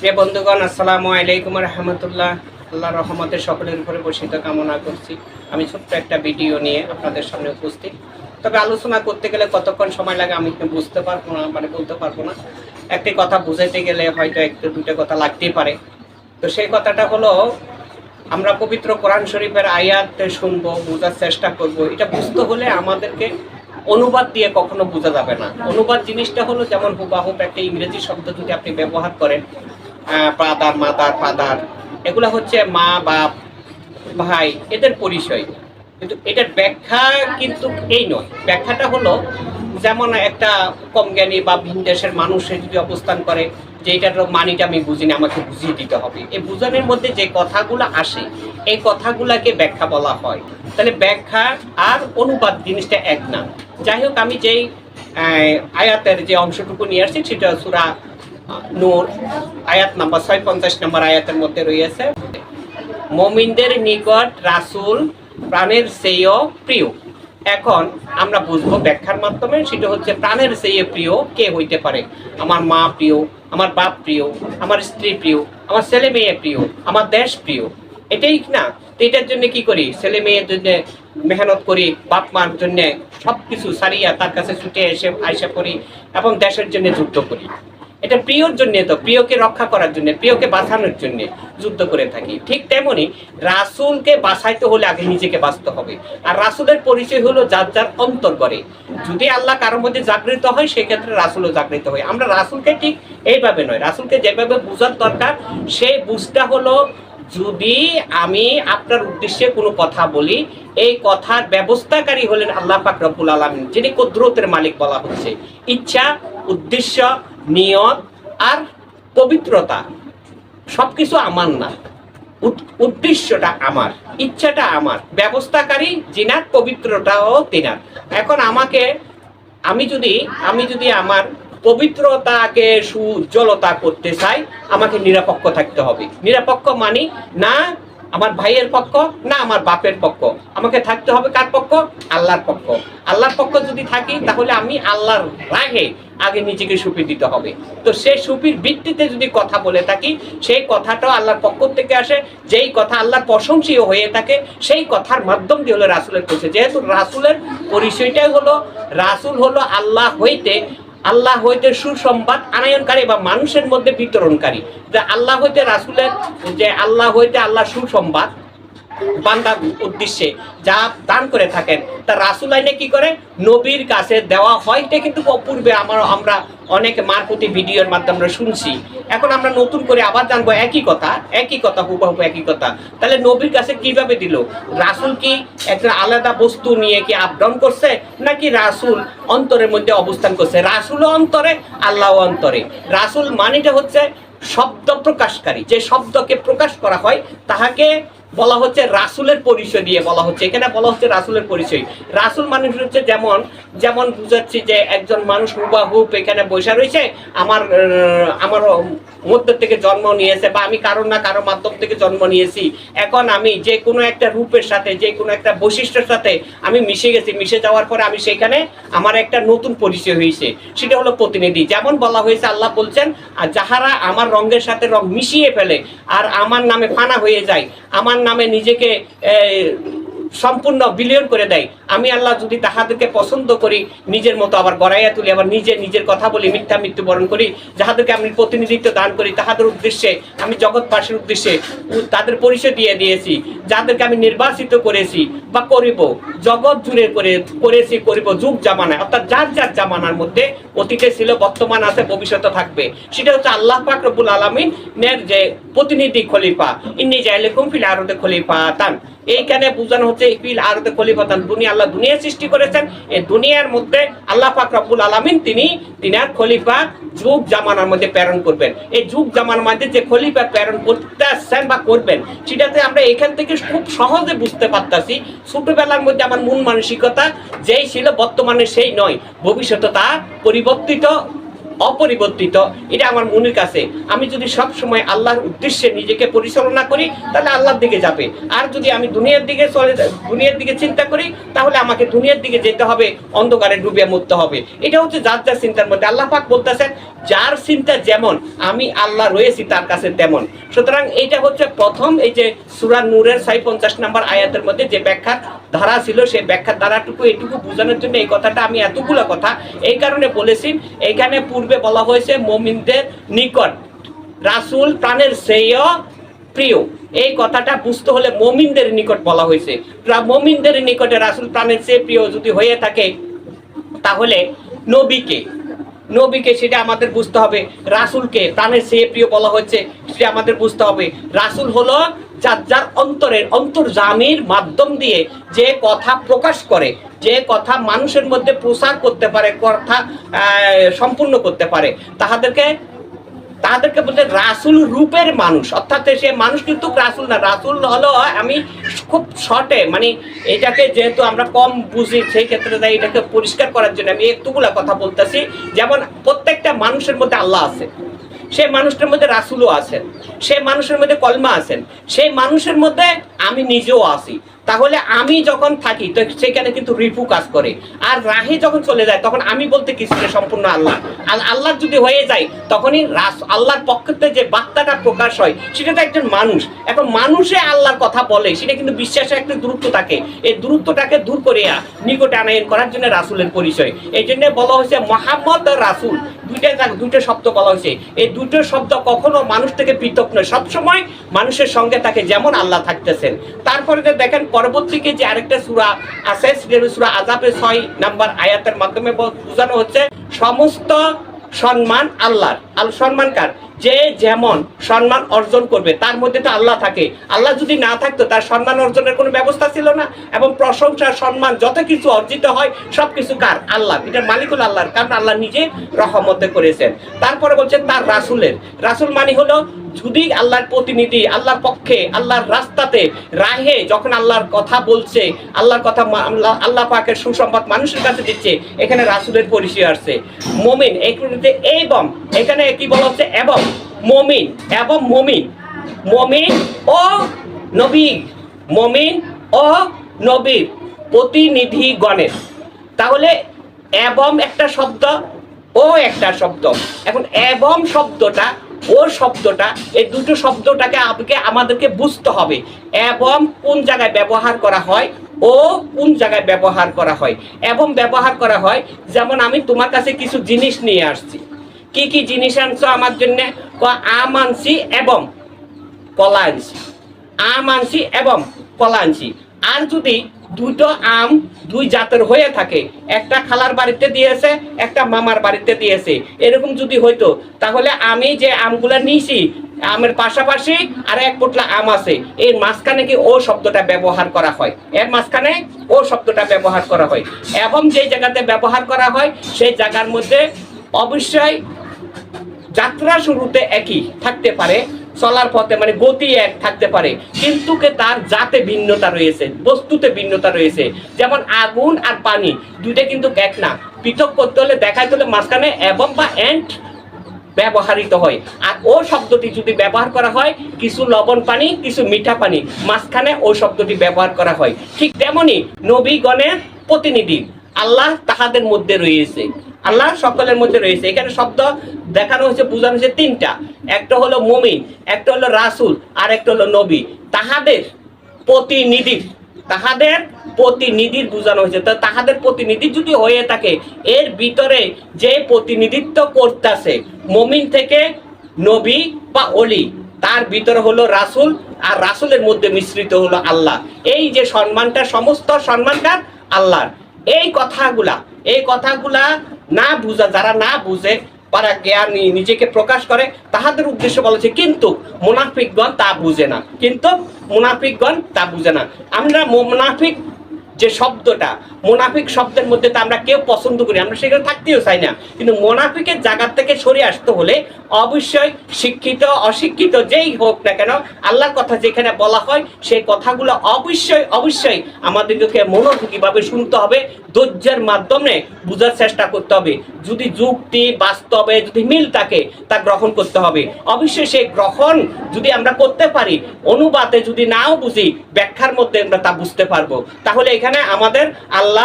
প্রিয় বন্ধুগণ, আসসালামু আলাইকুম রহমতুল্লাহ। আল্লাহ রহমতের সকলের উপরে বসিত কামনা করছি। আমি ছোট্ট একটা ভিডিও নিয়ে আপনাদের সামনে উপস্থিত। তবে আলোচনা করতে গেলে কতক্ষণ সময় লাগে আমি বুঝতে পারব না মানে বলতে পারব না। একটি কথা বুঝাইতে গেলে হয়তো একটু দুটো কথা লাগতেই পারে। তো সেই কথাটা হলো, আমরা পবিত্র কোরআন শরীফের আয়াত শুনব, বোঝার চেষ্টা করব। এটা বুঝতে হলে আমাদেরকে অনুবাদ দিয়ে কখনো বোঝা যাবে না। অনুবাদ জিনিসটা হলো যেমন হুবাহুব একটা ইংরেজি শব্দ যদি আপনি ব্যবহার করেন ব্রাদার মাদার, ফাদার। এগুলো হচ্ছে মা, বাপ, ভাই, এদের পরিচয়। কিন্তু এটার ব্যাখ্যা কিন্তু এই নয়। ব্যাখ্যাটা হলো যেমন একটা কম জ্ঞানী বা ভিন দেশের মানুষ যদি অবস্থান করে যে এটার মানিটা আমি বুঝিনি, আমাকে বুঝিয়ে দিতে হবে। এই বুঝানোর মধ্যে যে কথাগুলো আসে, এই কথাগুলাকে ব্যাখ্যা বলা হয়। তাহলে ব্যাখ্যা আর অনুবাদ জিনিসটা এক না। যাই হোক, আমি যেই আয়াতের যে অংশটুকু নিয়ে আসছি, সেটা সুরা নূর, আয়াত নাম্বার ছয়, পঞ্চাশ নম্বর আয়াতের মধ্যে রয়েছে। মমিনদের নিকট রাসূল, প্রাণের চেয়েও প্রিয়। এখন আমরা বুঝব ব্যাখ্যার মাধ্যমে, সেটা হচ্ছে প্রাণের চেয়ে প্রিয় কে হইতে পারে? আমার মা প্রিয়, আমার বাপ প্রিয়, আমার স্ত্রী প্রিয়, আমার ছেলে মেয়ে প্রিয়, আমার দেশ প্রিয়। এটাই না? তো এটার জন্য কি করি? ছেলে মেয়ের জন্য মেহনত করি, বাপ মার জন্য সব কিছু সারিয়া তার কাছে ছুটে এসে আয়সা করি এবং দেশের জন্য যুদ্ধ করি। এটা প্রিয়র জন্য তো, প্রিয়কে রক্ষা করার জন্য, প্রিয়কে বাঁচানোর জন্য যুদ্ধ করে থাকি। ঠিক তেমনি রাসূলকে বাঁচাইতে হলে আগে নিজেকে বাঁচতে হবে। আর রাসূলের পরিচয় হলো যার যার অন্তর করে। যদি আল্লাহ কারোর মধ্যে জাগৃত হয়, সেক্ষেত্রে রাসুলও জাগৃত হয়। আমরা রাসূলকে ঠিক এইভাবে নয়, রাসূলকে যেভাবে বোঝার দরকার সেই বুঝটা হলো, যদি আমি আপনার উদ্দেশ্যে কোনো কথা বলি, এই কথার ব্যবস্থাকারী হলেন আল্লাহ পাক রব্বুল আলমিন, যিনি কুদরতের মালিক বলা হচ্ছে। ইচ্ছা, উদ্দেশ্য নিয়ত আর পবিত্রতা, সবকিছু আমার না। উদ- উদ্দেশ্যটা আমার, ইচ্ছাটা আমার। ব্যবস্থাকারী জিনার পবিত্রটাও তিনার। এখন আমাকে, আমি যদি আমি যদি আমার পবিত্রতাকে সুজ্জ্বলতা করতে চাই, আমাকে নিরপেক্ষ থাকতে হবে। নিরপেক্ষ মানি না আমার ভাইয়ের পক্ষ না আমার বাপের পক্ষ? আমাকে থাকতে হবে কার পক্ষ? আল্লাহর পক্ষ। আল্লাহর পক্ষ যদি থাকি, তাহলে আমি আল্লাহর রাগে আগে নিজেকে সুপি দিতে হবে। তো সেই সুপির ভিত্তিতে যদি কথা বলে থাকি, সেই কথাটাও আল্লাহর পক্ষ থেকে আসে। যেই কথা আল্লাহর প্রশংসীয় হয়ে থাকে, সেই কথার মাধ্যম দিয়ে হলো রাসুলের পরিচয়। যেহেতু রাসুলের পরিচয়টাই হলো, রাসুল হলো আল্লাহ হইতে আল্লাহ হইতে সুসংবাদ, আনায়নকারী বা মানুষের মধ্যে বিতরণকারী। যে আল্লাহ হইতে রাসুলের, যে আল্লাহ হইতে আল্লাহ সুসংবাদ বান্দার উদ্দেশ্যে যা দান করে থাকেন, তা রাসুল আইনে কি করে? নবীর কাছে দেওয়া হয়, এটা কিন্তু অপূর্বে আমার, আমরা অনেক মারফতি ভিডিওর মাধ্যমে আমরা শুনছি। এখন আমরা নতুন করে আবার জানব একই কথা একই কথা, হুবহু একই কথা। তাহলে নবীর কাছে কীভাবে দিল? রাসুল কি একটা আলাদা বস্তু নিয়ে কি আপডাউন করছে, নাকি রাসুল অন্তরের মধ্যে অবস্থান করছে? রাসুলও অন্তরে আল্লাহ অন্তরে। রাসুল মানিটা হচ্ছে শব্দ প্রকাশকারী। যে শব্দকে প্রকাশ করা হয়, তাহাকে বলা হচ্ছে রাসুলের পরিচয় দিয়ে বলা হচ্ছে। এখানে বলা হচ্ছে রাসুলের পরিচয়। রাসুল মানুষ হচ্ছে যেমন যেমন বুঝাচ্ছি যে একজন মানুষ হুবাহুব এখানে বসে রয়েছে, আমার আমার মধ্য থেকে জন্ম নিয়েছে বা আমি কারও না কারও মাধ্যম থেকে জন্ম নিয়েছি। এখন আমি যে কোনো একটা রূপের সাথে, যে কোনো একটা বৈশিষ্ট্যের সাথে আমি মিশে গেছি। মিশে যাওয়ার পরে আমি সেখানে আমার একটা নতুন পরিচয় হয়েছে। সেটা হলো প্রতিনিধি। যেমন বলা হয়েছে, আল্লাহ বলছেন, আর যাহারা আমার রঙের সাথে রং মিশিয়ে ফেলে, আর আমার নামে ফানা হয়ে যায়, আমার নামে নিজেকে সম্পূর্ণ বিলিয়ন করে দেয়। আমি আল্লাহ যদি তাহাদেরকে পছন্দ করি, নিজের মতো আবার গড়াইয়া তুলি, আবার নিজে নিজের কথা বলি, মিথ্যা মৃত্যুবরণ করি, যাহাদেরকে আমি প্রতিনিধিত্ব দান করি, তাহাদের উদ্দেশ্যে, আমি জগৎবাসীর উদ্দেশ্যে তাদের পরিচয় দিয়ে দিয়েছি, যাদেরকে আমি নির্বাচিত করেছি বা করিব, জগৎ জুড়ে করে, করেছি, করিব যুগ জামানায়। অর্থাৎ যার যার জামানার মধ্যে অতীতে ছিল, বর্তমান আছে, ভবিষ্যতে থাকবে। সেটা হচ্ছে আল্লাহ পাক রব্বুল আলমিনের যে প্রতিনিধি খলিফা, ইন্নি জাইলেকুম ফিল আরদে খলিফা তান এইখানে বোঝানো হচ্ছে ফিল আরদে খলিফা দুনিয়া আল্লাহ দুনিয়া সৃষ্টি করেছেন। এই দুনিয়ার মধ্যে আল্লাহ পাক রব্বুল আলমিন তিনি তিনার খলিফা যুগ জামানার মধ্যে প্রেরণ করবেন। এই যুগ জামানার মধ্যে যে খলিফা প্রেরণ করতে আসছেন বা করবেন, সেটাতে আমরা এখান থেকে খুব সহজে বুঝতে পারতাছি, ছোটবেলার মধ্যে আমার মন মানসিকতা যেই ছিল, বর্তমানে সেই নয়। ভবিষ্যতে তা পরিবর্তিত অপরিবর্তিত। এটা আমার মনের কাছে। আমি যদি সব সময় আল্লাহর উদ্দেশ্যে নিজেকে পরিচালনা করি, তাহলে আল্লাহর দিকে যাবে। আর যদি আমি দুনিয়ার দিকে চলে দুনিয়ার দিকে চিন্তা করি, তাহলে আমাকে দুনিয়ার দিকে যেতে হবে, অন্ধকারে ডুবে মরতে হবে। এটা হচ্ছে যার যার চিন্তার মধ্যে। আল্লাহ পাক বলতেছেন যার চিন্তা যেমন, আমি আল্লাহ রয়েছি তার কাছে তেমন। সুতরাং এইটা হচ্ছে প্রথম, এই যে সুরা নূরের ছয় পঞ্চাশ নাম্বার আয়াতের মধ্যে যে ব্যাখ্যার ধারা ছিল, সেই ব্যাখ্যার ধারাটুকু এটুকু বোঝানোর জন্য এই কথাটা আমি এতগুলো কথা এই কারণে বলেছি। এইখানে পূর্বে বলা হয়েছে, মমিনদের নিকট রাসূল প্রাণের শ্রেয়, প্রিয়। এই কথাটা বুঝতে হলে মমিনদের নিকট বলা হয়েছে। মমিনদের নিকটে রাসূল প্রাণের চেয়ে প্রিয় যদি হয়ে থাকে, তাহলে নবীকে নবীকে সেটা আমাদের বুঝতে হবে, রাসুলকে, প্রাণের চেয়ে প্রিয় বলা হচ্ছে সেটা আমাদের বুঝতে হবে। রাসুল হল যার যার অন্তরের অন্তর্জামির মাধ্যম দিয়ে যে কথা প্রকাশ করে, যে কথা মানুষের মধ্যে প্রসার করতে পারে, কথা সম্পূর্ণ করতে পারে। তাহাদেরকে তাদেরকে বলতে রাসুল রূপের মানুষ। অর্থাৎ সে মানুষ কিন্তু রাসুল না। রাসুল হলো আমি খুব শর্টে মানে এটাকে যেহেতু আমরা কম বুঝি, সেই ক্ষেত্রে তাই এটাকে পরিষ্কার করার জন্য আমি একটুগুলা কথা বলতেছি। যেমন প্রত্যেকটা মানুষের মধ্যে আল্লাহ আছে সে মানুষটার মধ্যে রাসুলও আছেন। সে মানুষের মধ্যে কলমা আছেন। সেই মানুষের মধ্যে আমি নিজেও আছি। তাহলে আমি যখন থাকি, তো সেখানে কিন্তু রিপু কাজ করে। আর রাহে যখন চলে যায়, তখন আমি বলতে কিছু সম্পূর্ণ আল্লাহ। আর আল্লাহ যদি হয়ে যায়, তখনই রাস আল্লাহর পক্ষ থেকে যে বার্তাটা প্রকাশ হয়, সেটা তো একজন মানুষ। এখন মানুষে আল্লাহর কথা বলে, সেটা কিন্তু বিশ্বাসে একটা দূরত্ব থাকে। এই দূরত্বটাকে দূর করে নিকটে আনায়ন করার জন্য রাসুলের পরিচয়। এই জন্য বলা হয়েছে মোহাম্মদ রাসুল। দুইটা দুইটা শব্দ বলা হয়েছে। এই দুটো শব্দ কখনো মানুষ থেকে পৃথক নয়। সবসময় মানুষের সঙ্গে তাকে যেমন আল্লাহ থাকতেছেন। তারপরে দেখেন পরবর্তীকে যে আরেকটা সুরা আছে, সেটা সুরা আজাবের ছয় নাম্বার আয়াতের মাধ্যমে বোঝানো হচ্ছে, সমস্ত সম্মান আল্লাহর। আল সম্মান কার? যে যেমন সম্মান অর্জন করবে, তার মধ্যে তো আল্লাহ থাকে। আল্লাহ যদি না থাকতো, তার সম্মান অর্জনের কোনো ব্যবস্থা ছিল না। এবং প্রশংসা, সম্মান, যত কিছু অর্জিত হয় সব কিছু কার? আল্লাহ এটার মালিক হলো আল্লাহর, কারণ আল্লাহ নিজে রহমতে করেছেন। তারপরে বলছেন, তার রাসুলের। রাসুল মানে হলো যদি আল্লাহর প্রতিনিধি, আল্লাহর পক্ষে, আল্লাহর রাস্তাতে রাহে যখন আল্লাহর কথা বলছে, আল্লাহর কথা আল্লাহ- পাকের সুসংবাদ মানুষের কাছে দিচ্ছে, এখানে রাসুলের পরিচয় আসছে। মমিন এখানে এবং, এখানে কি বলা হচ্ছে? এবং, মমিন এবং মমিন। মমিন ও নবী, মমিন ও নবীর প্রতিনিধি গণের তাহলে এবং একটা শব্দ ও একটা শব্দ। এখন এবং শব্দটা ও শব্দটা, এই দুটো শব্দটাকে আমাকে, আমাদেরকে বুঝতে হবে এবং কোন জায়গায় ব্যবহার করা হয় ও কোন জায়গায় ব্যবহার করা হয়। এবং ব্যবহার করা হয়, যেমন আমি তোমার কাছে কিছু জিনিস নিয়ে আসছি। কি কি জিনিস আনছো আমার জন্য? আম আনছি এবং কলা আনছি। আম আনছি এবং কলা আনছি। আর যদি দুটো আম দুই জাতের হয়ে থাকে। একটা খালার বাড়িতে দিয়েছে, একটা মামার বাড়িতে দিয়েছে। এরকম যদি হইতো, তাহলে আমি যে আমগুলা নিয়েছি, আমের পাশাপাশি আর এক পোটলা আম আছে, এর মাঝখানে কি ও শব্দটা ব্যবহার করা হয়? এর মাঝখানে ও শব্দটা ব্যবহার করা হয়। এবং যে জায়গাতে ব্যবহার করা হয়, সেই জায়গার মধ্যে অবশ্যই যাত্রা শুরুতে একই থাকতে পারে। চলার পথে মানে গতি এক থাকতে পারে। কিন্তু তার জাতে ভিন্নতা রয়েছে, বস্তুতে ভিন্নতা রয়েছে। যেমন আগুন আর পানি, দুইটা কিন্তু এক না। পৃথক করতে হলে, দেখাইতে হলে মাঝখানে এবং বা এন্ড ব্যবহৃত হয়। আর ও শব্দটি যদি ব্যবহার করা হয়, কিছু লবণ পানি, কিছু মিঠা পানি, মাঝখানে ও শব্দটি ব্যবহার করা হয়। ঠিক তেমনি নবীগণের প্রতিনিধি, আল্লাহ তাহাদের মধ্যে রয়েছে। আল্লাহ সকলের মধ্যে রয়েছে। এখানে শব্দ দেখানো হয়েছে, বোঝানো হয়েছে তিনটা। একটা হলো মমিন, একটা হলো রাসুল, আর একটা হলো নবী। তাহাদের প্রতিনিধি, তাহাদের প্রতিনিধির বোঝানো হয়েছে। তো তাহাদের প্রতিনিধি যদি হয়ে থাকে, এর ভিতরে যে প্রতিনিধিত্ব করতেছে, মমিন থেকে নবী বা অলি তার ভিতরে হলো রাসুল, আর রাসুলের মধ্যে মিশ্রিত হলো আল্লাহ। এই যে সম্মানটা, সমস্ত সম্মানকার আল্লাহর। এই কথাগুলা এই কথাগুলা না বুঝা, যারা না বুঝে, তারা জ্ঞানী, নিজেকে প্রকাশ করে, তাহাদের উদ্দেশ্য বলেছে কিন্তু মুনাফিকগণ তা বুঝে না। কিন্তু মুনাফিকগণ তা বুঝে না। আমরা মুনাফিক যে শব্দটা মোনাফিক শব্দের মধ্যে তো আমরা কেউ পছন্দ করি আমরা সেখানে থাকতেও চাই না। কিন্তু মোনাফিকের জায়গা থেকে সরে আসতে হলে অবশ্যই শিক্ষিত, অশিক্ষিত যেই হোক না কেন, আল্লাহর কথা যেখানে বলা হয় সেই কথাগুলো অবশ্যই অবশ্যই আমাদেরকে মনোযোগীভাবে শুনতে হবে, ধৈর্যের মাধ্যমে বোঝার চেষ্টা করতে হবে। যদি যুক্তি, বাস্তবে যদি মিল থাকে, তা গ্রহণ করতে হবে। অবশ্যই সেই গ্রহণ যদি আমরা করতে পারি, অনুবাদে যদি নাও বুঝি, ব্যাখ্যার মধ্যে আমরা তা বুঝতে পারব। তাহলে এখানে আমাদের আল্লাহ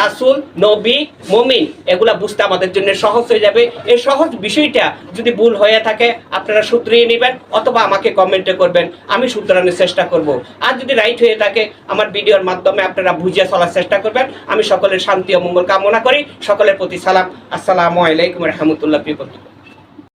রাসূল, নবী, মমিন, এগুলা বুঝতে আমাদের জন্য সহজ হয়ে যাবে। এই সহজ বিষয়টা যদি ভুল হয়ে থাকে, আপনারা শুধরিয়ে নেবেন অথবা আমাকে কমেন্টে করবেন, আমি শুধরানোর চেষ্টা করব। আর যদি রাইট হয়ে থাকে, আমার ভিডিওর মাধ্যমে আপনারা বুঝিয়ে চলার চেষ্টা করবেন। আমি সকলের শান্তি ও মঙ্গল কামনা করি। সকলের প্রতি সালাম। আসসালামু আলাইকুম রহমতুল্লাহ বন্ধু।